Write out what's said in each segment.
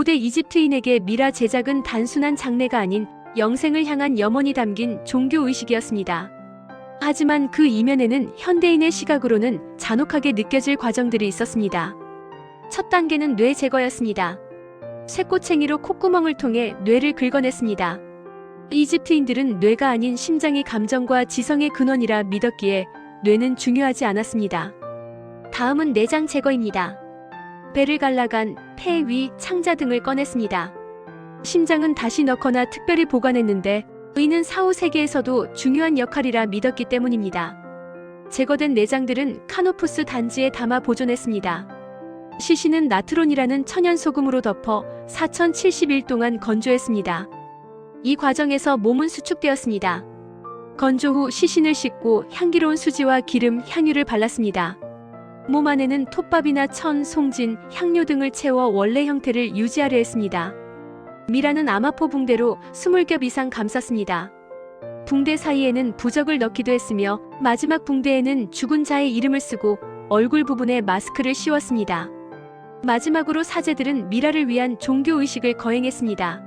고대 이집트인에게 미라 제작은 단순한 장례가 아닌 영생을 향한 염원이 담긴 종교 의식이었습니다. 하지만 그 이면에는 현대인의 시각으로는 잔혹하게 느껴질 과정들이 있었습니다. 첫 단계는 뇌 제거였습니다. 쇠꼬챙이로 콧구멍을 통해 뇌를 긁어냈습니다. 이집트인들은 뇌가 아닌 심장이 감정과 지성의 근원이라 믿었기에 뇌는 중요하지 않았습니다. 다음은 내장 제거입니다. 배를 갈라간 폐, 위, 창자 등을 꺼냈습니다. 심장은 다시 넣거나 특별히 보관했는데 의는 사후 세계에서도 중요한 역할이라 믿었기 때문입니다. 제거된 내장들은 카노푸스 단지에 담아 보존했습니다. 시신은 나트론이라는 천연 소금으로 덮어 4071 동안 건조했습니다. 이 과정에서 몸은 수축되었습니다. 건조 후 시신을 씻고 향기로운 수지와 기름, 향유를 발랐습니다. 몸 안에는 톱밥이나 천, 송진, 향료 등을 채워 원래 형태를 유지하려 했습니다. 미라는 아마포 붕대로 20겹 이상 감쌌습니다. 붕대 사이에는 부적을 넣기도 했으며 마지막 붕대에는 죽은 자의 이름을 쓰고 얼굴 부분에 마스크를 씌웠습니다. 마지막으로 사제들은 미라를 위한 종교 의식을 거행했습니다.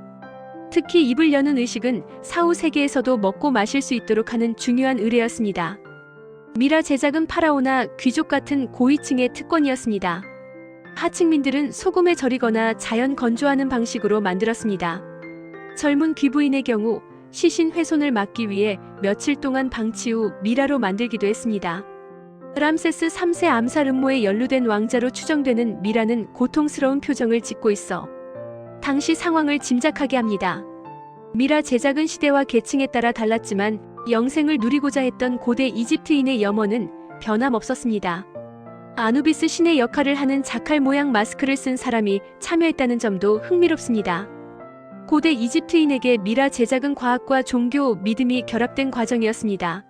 특히 입을 여는 의식은 사후 세계에서도 먹고 마실 수 있도록 하는 중요한 의례였습니다. 미라 제작은 파라오나 귀족 같은 고위층의 특권이었습니다. 하층민들은 소금에 절이거나 자연 건조하는 방식으로 만들었습니다. 젊은 귀부인의 경우 시신 훼손을 막기 위해 며칠 동안 방치 후 미라로 만들기도 했습니다. 람세스 3세 암살 음모에 연루된 왕자로 추정되는 미라는 고통스러운 표정을 짓고 있어 당시 상황을 짐작하게 합니다. 미라 제작은 시대와 계층에 따라 달랐지만 영생을 누리고자 했던 고대 이집트인의 염원은 변함없었습니다. 아누비스 신의 역할을 하는 자칼 모양 마스크를 쓴 사람이 참여했다는 점도 흥미롭습니다. 고대 이집트인에게 미라 제작은 과학과 종교, 믿음이 결합된 과정이었습니다.